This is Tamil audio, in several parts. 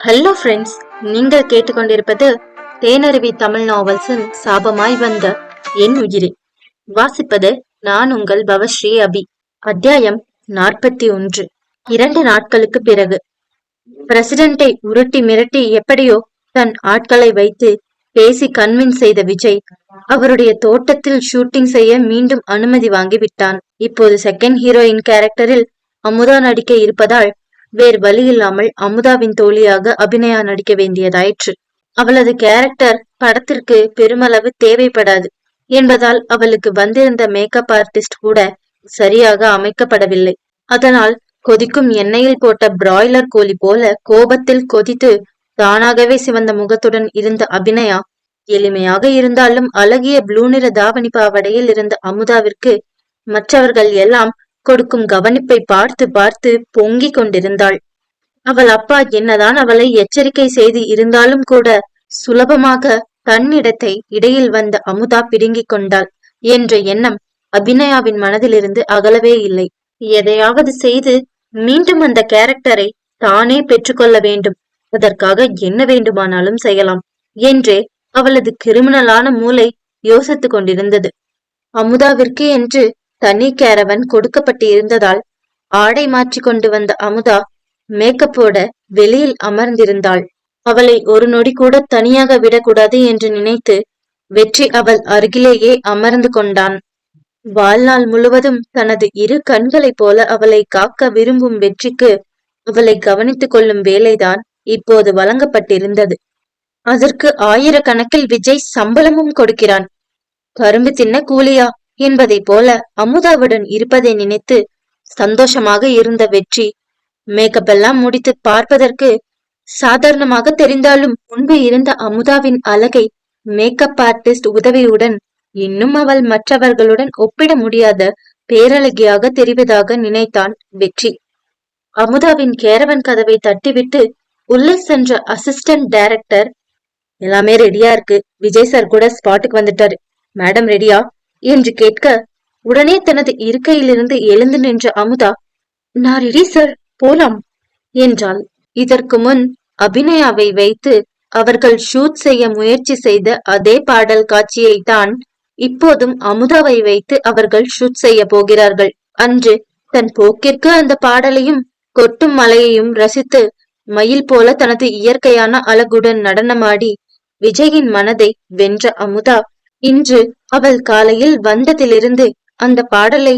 ஹலோ ஃப்ரெண்ட்ஸ் நீங்கள் கேட்டுக்கொண்டிருப்பது தேனருவி தமிழ் நாவல்ஸின் சாபமாய் வந்த என் உயிரே. வாசிப்பது நான் உங்கள் பவஸ்ரீ அபி. அத்தியாயம் நாற்பத்தி ஒன்று. இரண்டு நாட்களுக்கு பிறகு. பிரசிடென்ட்டை உருட்டி மிரட்டி எப்படியோ தன் ஆட்களை வைத்து பேசி கன்வின்ஸ் செய்த விஜய் அவருடைய தோட்டத்தில் ஷூட்டிங் செய்ய மீண்டும் அனுமதி வாங்கிவிட்டான். இப்போது செகண்ட் ஹீரோயின் கேரக்டரில் அமுதா நடிக்க இருப்பதால் வேறு வழி இல்லாமல் அமுதாவின் தோழியாக அபிநயா நடிக்க வேண்டியதாயிற்று. அவளது கேரக்டர் படத்திற்கு பெருமளவு தேவைப்படாது என்பதால் அவளுக்கு வந்திருந்த மேக்கப் ஆர்டிஸ்ட் கூட சரியாக அமைக்கப்படவில்லை. அதனால் கொதிக்கும் எண்ணெயில் போட்ட பிராய்லர் கோழி போல கோபத்தில் கொதித்து தானாகவே சிவந்த முகத்துடன் இருந்த அபிநயா எளிமையாக இருந்தாலும் அழகிய ப்ளூ நிற தாவணி பாவடையில் இருந்த அமுதாவிற்கு மற்றவர்கள் எல்லாம் கொடுக்கும் கவனிப்பை பார்த்து பார்த்து பொங்கிக் கொண்டிருந்தாள். அவள் அப்பா என்னதான் அவளை எச்சரிக்கை செய்து இருந்தாலும் கூட சுலபமாக தன்னிடத்தை இடையில் வந்த அமுதா பிடுங்கிக் கொண்டாள். என்ற எண்ணம் அபிநயாவின் மனதிலிருந்து அகலவே இல்லை. எதையாவது செய்து மீண்டும் அந்த கேரக்டரை தானே பெற்றுக்கொள்ள வேண்டும். அதற்காக என்ன வேண்டுமானாலும் செய்யலாம் என்றே அவளது கிரிமினலான மூளை யோசித்துக் கொண்டிருந்தது. அமுதாவிற்கு என்று தனி கேரவன் கொடுக்கப்பட்டு இருந்ததால் ஆடை மாற்றி கொண்டு வந்த அமுதா மேக்கப்போட வெளியில் அமர்ந்திருந்தாள். அவளை ஒரு நொடி கூட தனியாக விடக்கூடாது என்று நினைத்து வெற்றி அவள் அருகிலேயே அமர்ந்து கொண்டான். வாழ்நாள் முழுவதும் தனது இரு கண்களைப் போல அவளை காக்க விரும்பும் வெற்றிக்கு அவளை கவனித்துக் கொள்ளும் வேலைதான் இப்போது வழங்கப்பட்டிருந்தது. அதற்கு ஆயிரக்கணக்கில் விஜய் சம்பளமும் கொடுக்கிறான். கரும்பு தின்ன கூலியா? என்பதைப் போல அமுதாவுடன் இருப்பதை நினைத்து சந்தோஷமாக இருந்த வெற்றி. மேக்கப் எல்லாம் முடித்து பார்ப்பதற்கு சாதாரணமாக தெரிந்தாலும் முன்பு இருந்த அமுதாவின் அழகை மேக்கப் ஆர்டிஸ்ட் உதவியுடன் இன்னும் அவள் மற்றவர்களுடன் ஒப்பிட முடியாத பேரழகியாக தெரிவதாக நினைத்தான் வெற்றி. அமுதாவின் கேரவன் கதவை தட்டிவிட்டு உள்ளே சென்ற அசிஸ்டன்ட் டைரக்டர் எல்லாமே ரெடியா இருக்கு. விஜய் சார் கூட ஸ்பாட்டுக்கு வந்துட்டாரு. மேடம் ரெடியா என்று கேட்க உடனே தனது இருக்கையிலிருந்து எழுந்து நின்ற அமுதா நான் ரெடி சார் போலாம் என்றாள். இதற்கு முன் அபிநயாவை வைத்து அவர்கள் ஷூட் செய்ய முயற்சி செய்த அதே பாடல் காட்சியை தான் இப்போதும் அமுதாவை வைத்து அவர்கள் ஷூட் செய்ய போகிறார்கள். அன்று தன் போக்கிற்கு அந்த பாடலையும் கொட்டும் மலையையும் ரசித்து மயில் போல தனது இயற்கையான அழகுடன் நடனமாடி விஜயின் மனதை வென்ற அமுதா இன்று அவள் காலையில் வந்ததிலிருந்து அந்த பாடலை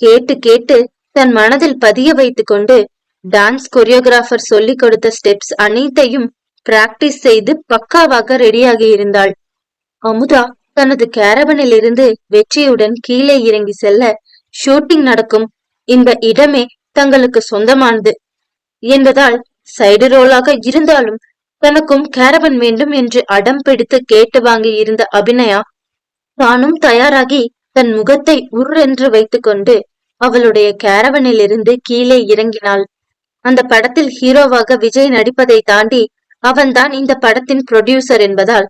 கேட்டு கேட்டு தன் மனதில் பதிய வைத்துக் கொண்டு டான்ஸ் கொரியோகிராஃபர் சொல்லிக் கொடுத்த ஸ்டெப்ஸ் அனைத்தையும் பிராக்டிஸ் செய்து பக்காவாக ரெடியாகி இருந்தாள். அமுதா தனது கேரவனில் இருந்து வெற்றியுடன் கீழே இறங்கி செல்ல ஷூட்டிங் நடக்கும். இந்த இடமே தங்களுக்கு சொந்தமானது. என்பதால் சைடு ரோலாக இருந்தாலும் தனக்கும் கேரவன் வேண்டும் என்று அடம் பிடித்து கேட்டு வாங்கி இருந்த அபிநயா தானும் தயாராகி தன் முகத்தை உர்ரென்று வைத்துக்கொண்டு அவளுடைய கேரவனில் இருந்து கீழே இறங்கினாள். அந்த படத்தில் ஹீரோவாக விஜய் நடிப்பதை தாண்டி அவன்தான் இந்த படத்தின் ப்ரொடியூசர் என்பதால்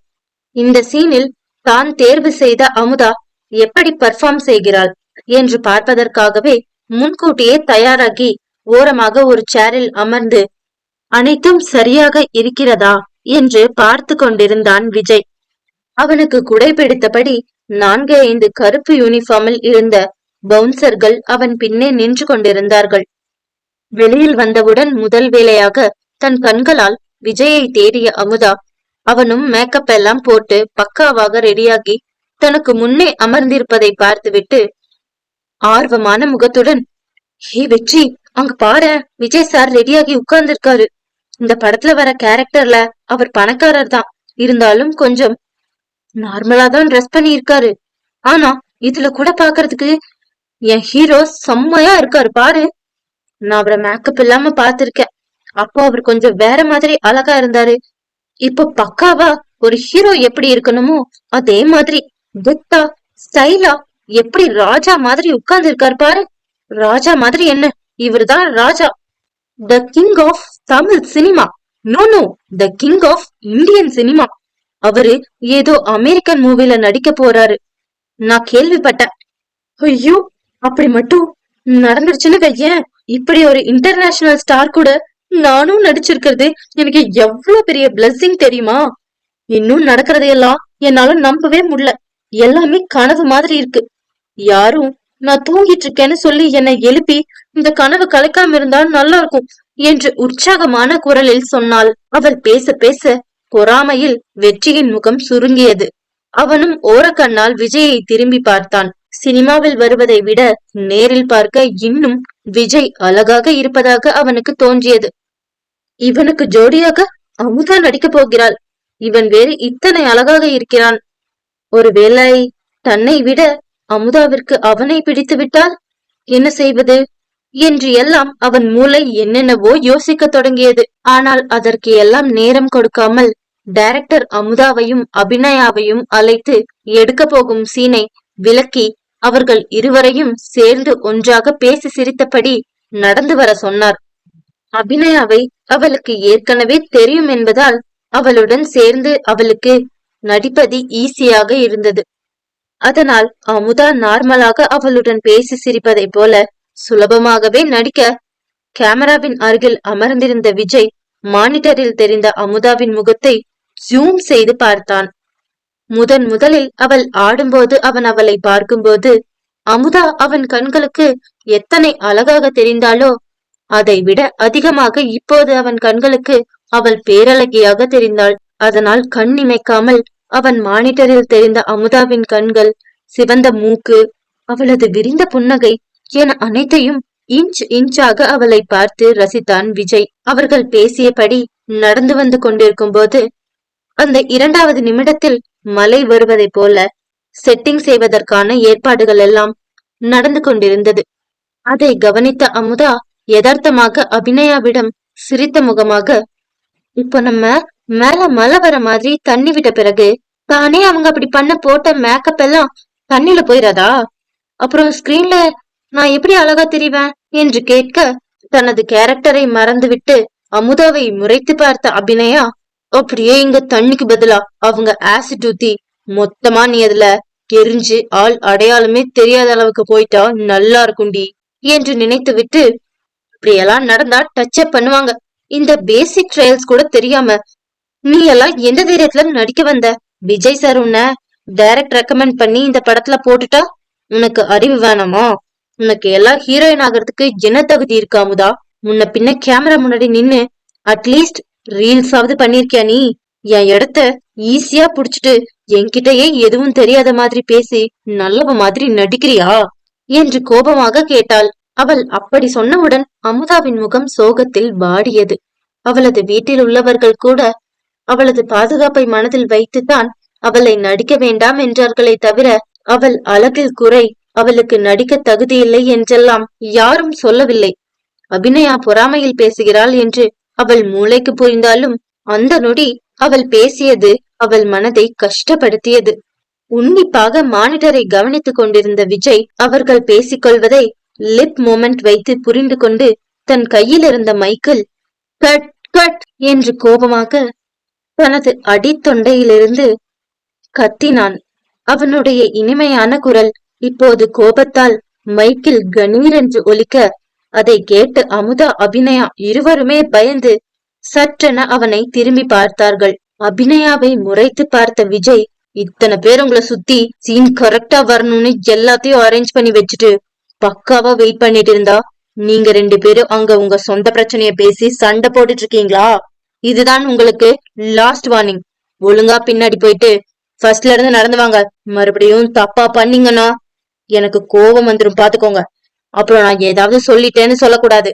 இந்த சீனில் தான் தேர்வு செய்த அமுதா எப்படி பர்ஃபார்ம் செய்கிறாள் என்று பார்ப்பதற்காகவே முன்கூட்டியே தயாராகி ஓரமாக ஒரு சேரில் அமர்ந்து அனைத்தும் சரியாக இருக்கிறதா என்று பார்த்து கொண்டிருந்தான் விஜய். அவனுக்கு குடை பிடித்தபடி நான்கு ஐந்து கருப்பு யூனிஃபார்மில் இருந்த பவுன்சர்கள் அவன் பின்னே நின்று கொண்டிருந்தார்கள். வெளியில் வந்தவுடன் முதல் வேலையாக தன் கண்களால் விஜயை தேடிய அமுதா அவனும் மேக்கப் எல்லாம் போட்டு பக்காவாக ரெடியாகி தனக்கு முன்னே அமர்ந்திருப்பதை பார்த்துவிட்டு ஆர்வமான முகத்துடன் ஹே வெற்றி அங்க பாரு விஜய் சார் ரெடியாகி உட்கார்ந்திருக்காரு. இந்த படத்துல வர கேரக்டர்ல அவர் பணக்காரர் தான். இருந்தாலும் கொஞ்சம் நார்மலா தான் ட்ரெஸ் பண்ணி இருக்காரு ஆனா இதுல கூட பாக்குறதுக்கு என் ஹீரோ செம்மையா இருக்காரு. பாரு நான் அவரை மேக்கப் இல்லாம பாத்திருக்கேன் அப்போ அவர் கொஞ்சம் வேற மாதிரி அழகா இருந்தாரு. இப்போ பக்காவா ஒரு ஹீரோ எப்படி இருக்கணுமோ அதே மாதிரி கெத்தா ஸ்டைலா எப்படி ராஜா மாதிரி உட்கார்ந்து இருக்காரு பாரு. ராஜா மாதிரி என்ன? இவர்தான் ராஜா. The king of Tamil cinema no no the king of Indian cinema அவரு ஏதோ அமெரிக்கன் மூவில நடிக்க போறாரு. நான் கேள்விப்பட்டேன். ஐயோ அப்படி மட்டும் நடந்துருச்சுன்னு வையேன். இப்படி ஒரு இன்டர்நேஷனல் ஸ்டார் கூட நானும் நடிச்சிருக்கிறது எனக்கு எவ்வளவு பெரிய பிளஸ்ஸிங் தெரியுமா? இன்னும் நடக்கிறதையெல்லாம் என்னால நம்பவே முடியல. எல்லாமே கனவு மாதிரி இருக்கு. யாரும் நான் தூங்கிட்டு இருக்கேன்னு சொல்லி என்னை எழுப்பி இந்த கனவு கலைக்காம இருந்தா நல்லா இருக்கும் என்று உற்சாகமான குரலில் சொன்னாள். அவள் பேச பேச பொறாமையில் வெற்றியின் முகம் சுருங்கியது. அவனும் ஓரக்கண்ணால் விஜயை திரும்பி பார்த்தான். சினிமாவில் வருவதை விட நேரில் பார்க்க இன்னும் விஜய் அழகாக இருப்பதாக அவனுக்கு தோன்றியது. இவனுக்கு ஜோடியாக அமுதா நடிக்கப் போகிறாள். இவன் வேறு இத்தனை அழகாக இருக்கிறான். ஒருவேளை தன்னை விட அமுதாவிற்கு அவனை பிடித்து விட்டால் என்ன செய்வது? என்று எல்லாம் அவன் மூளை என்னென்னவோ யோசிக்க தொடங்கியது. ஆனால் அதற்கு எல்லாம் நேரம் கொடுக்காமல் டைரக்டர் அமுதாவையும் அபிநயாவையும் அழைத்து எடுக்க போகும் சீனை விலக்கி அவர்கள் இருவரையும் சேர்ந்து ஒன்றாக பேசி சிரித்தபடி நடந்து வர சொன்னார். அபிநயாவை அவளுக்கு ஏற்கனவே தெரியும் என்பதால் அவளுடன் சேர்ந்து அவளுக்கு நடிப்பது ஈஸியாக இருந்தது. அதனால் அமுதா நார்மலாக அவளுடன் பேசி சிரிப்பதைப் போல சுலபமாகவே நடிக்க கேமராவின் அருகில் அமர்ந்திருந்த விஜய் மானிட்டரில் தெரிந்த அமுதாவின் முகத்தை ஜூம் செய்து பார்த்தான். முதன் முதலில் அவள் ஆடும்போது அவன் அவளை பார்க்கும்போது அமுதா அவன் கண்களுக்கு எத்தனை அழகாக தெரிந்தாளோ அதை விட அதிகமாக இப்போது அவன் கண்களுக்கு அவள் பேரழகியாக தெரிந்தாள். அதனால் கண் இமைக்காமல் அவன் மானிட்டரில் தெரிந்த அமுதாவின் கண்கள் சிவந்த மூக்கு அவளது விரிந்த புன்னகை என அனைத்தையும் இன்ச் இன்ச்சாக அவளை பார்த்து ரசித்தான் விஜய். அவர்கள் பேசியபடி நடந்து வந்து கொண்டிருக்கும் போது அந்த இரண்டாவது நிமிடத்தில் மலை வருவதைப் போல செட்டிங் செய்வதற்கான ஏற்பாடுகள் எல்லாம் நடந்து கொண்டிருந்தது. அதை கவனித்த அமுதா யதார்த்தமாக அபிநயாவிடம் சிரித்த முகமாக இப்போ நம்ம மேல மழை வர மாதிரி தண்ணி விட்ட பிறகு தானே அவங்க அப்படி பண்ண போட்ட மேக்கப் எல்லாம் தண்ணில போயிடாதா அப்புறம் ஸ்கிரீன்ல நான் எப்படி அழகா தெரிவேன் என்று கேட்க தனது கேரக்டரை மறந்துவிட்டு அமுதாவை முறைத்து பார்த்த அபிநயா அப்படியே இங்க தண்ணிக்கு பதிலா அவங்க ஆசிட் ஊத்தி மொத்தமா நீ அதுல எரிஞ்சு ஆள் அடையாளமே தெரியாத அளவுக்கு போயிட்டா நல்லா இருக்கும்டி என்று நினைத்து விட்டு இப்படியெல்லாம் நடந்தா டச் அப் பண்ணுவாங்க. இந்த பேசிக் ட்ரையல்ஸ் கூட தெரியாம நீ எல்லாம் எந்த தைரியத்துல நடிக்க வந்த? விஜய் சார் உன்ன டைரக்ட் ரெக்கமெண்ட் பண்ணி இந்த படத்துல போட்டுட்டா? உனக்கு அறிவு வேணாமா? உனக்கு எல்லாம் ஹீரோயின் ஆகிறதுக்கு என்ன தகுதி இருக்காமுதா முன்ன பின்ன கேமரா முன்னாடி நின்னு அட்லீஸ்ட் ரீல்ஸ் ஆவது பண்ணிருக்கியா நீ? என் இடத்த ஈஸியா புடிச்சிட்டு என்கிட்டயே எதுவும் தெரியாத மாதிரி பேசி நல்லவ மாதிரி நடிக்கிறியா? என்று கோபமாக கேட்டாள். அவள் அப்படி சொன்னவுடன் அமுதாவின் முகம் சோகத்தில் வாடியது. அவளது வீட்டில் உள்ளவர்கள் கூட அவளது பாதுகாப்பை மனதில் வைத்துத்தான் அவளை நடிக்க வேண்டாம் என்றார்களே தவிர அவள் அழகில் குறை அவளுக்கு நடிக்க தகுதியில்லை என்றெல்லாம் யாரும் சொல்லவில்லை. அபிநயா பொறாமையில் பேசுகிறாள் என்று அவள் மூளைக்கு புரிந்தாலும் அந்த நொடி அவள் பேசியது அவள் மனதை கஷ்டப்படுத்தியது. உன்னிப்பாக மானிட்டரை கவனித்துக் கொண்டிருந்த விஜய் அவர்கள் பேசிக்கொள்வதை லிப் மூமெண்ட் வைத்து புரிந்து கொண்டு தன் கையில் இருந்த மைக்கில் கட் கட் என்று கோபமாக தனது அடித்தொண்டையிலிருந்து கத்தினான். அவனுடைய இனிமையான குரல் இப்போது கோபத்தால் மைக்கில் கணீர் என்று ஒலிக்க அதை கேட்டு அமுதா அபிநயா இருவருமே பயந்து சற்றென அவனை திரும்பி பார்த்தார்கள். அபிநயாவை முறைத்து பார்த்த விஜய் இத்தனை பேர் உங்களை சுத்தி சீன் கரெக்டா வரணும்னு எல்லாத்தையும் அரேஞ்ச் பண்ணி வச்சுட்டு பக்காவா வெயிட் பண்ணிட்டு இருந்தா? நீங்க ரெண்டு பேரும் அங்க உங்க சொந்த பிரச்சனைய பேசி சண்டை போட்டுட்டு இருக்கீங்களா? இதுதான் உங்களுக்கு லாஸ்ட் வார்னிங் ஒழுங்கா பின்னாடி போயிட்டு ஃபர்ஸ்ட்ல இருந்து நடந்து வாங்க. மறுபடியும் தப்பா பண்ணீங்கன்னா எனக்கு கோபம் வந்துரும். பாத்துக்கோங்க. அப்புறம் நான் ஏதாவது சொல்லிட்டேன்னு சொல்லக்கூடாது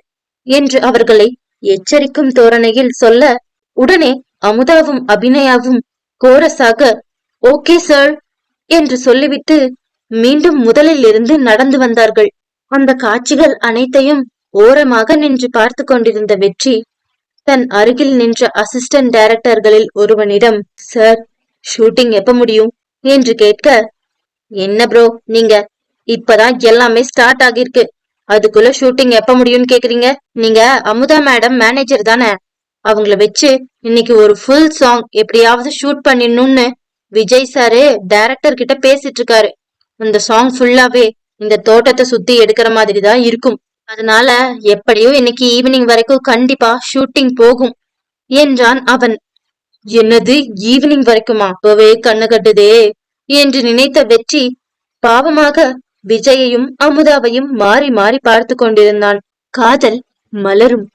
என்று அவர்களை எச்சரிக்கும் தோரணையில் சொல்ல உடனே அமுதாவும் அபிநயாவும் கோரஸாக ஓகே சார் என்று சொல்லிவிட்டு மீண்டும் முதலில் இருந்து நடந்து வந்தார்கள். அந்த காட்சிகள் அனைத்தையும் ஓரமாக நின்று பார்த்து கொண்டிருந்த வெற்றி தன் அருகில் நின்ற அசிஸ்டன்ட் டைரக்டர்களில் ஒருவனிடம் சார் ஷூட்டிங் எப்ப முடியும்? என்று கேட்க என்ன ப்ரோ நீங்க இப்பதான் எல்லாமே ஸ்டார்ட் ஆகிருக்கு அதுக்குள்ள ஷூட்டிங் எப்ப முடியும்னு கேக்குறீங்க? நீங்க அமுதா மேடம் மேனேஜர் தானே. அவங்கள வச்சு இன்னைக்கு ஒரு ஃபுல் சாங் எப்படியாவது ஷூட் பண்ணிடணும்னு விஜய் சாரு டைரக்டர் கிட்ட பேசிட்டு இருக்காரு. அந்த சாங் ஃபுல்லாவே இந்த தோட்டத்தை சுத்தி எடுக்கிற மாதிரி தான் இருக்கும். அதனால எப்படியோ இன்னைக்கு ஈவினிங் வரைக்கும் கண்டிப்பா ஷூட்டிங் போகும் என்றான் அவன். என்னது ஈவினிங் வரைக்குமா? அப்பவே கண்ணு கட்டுதே என்று நினைத்த வெற்றி பாவமாக விஜயையும் அமுதாவையும் மாறி மாறி பார்த்து கொண்டிருந்தான். காதல் மலரும்.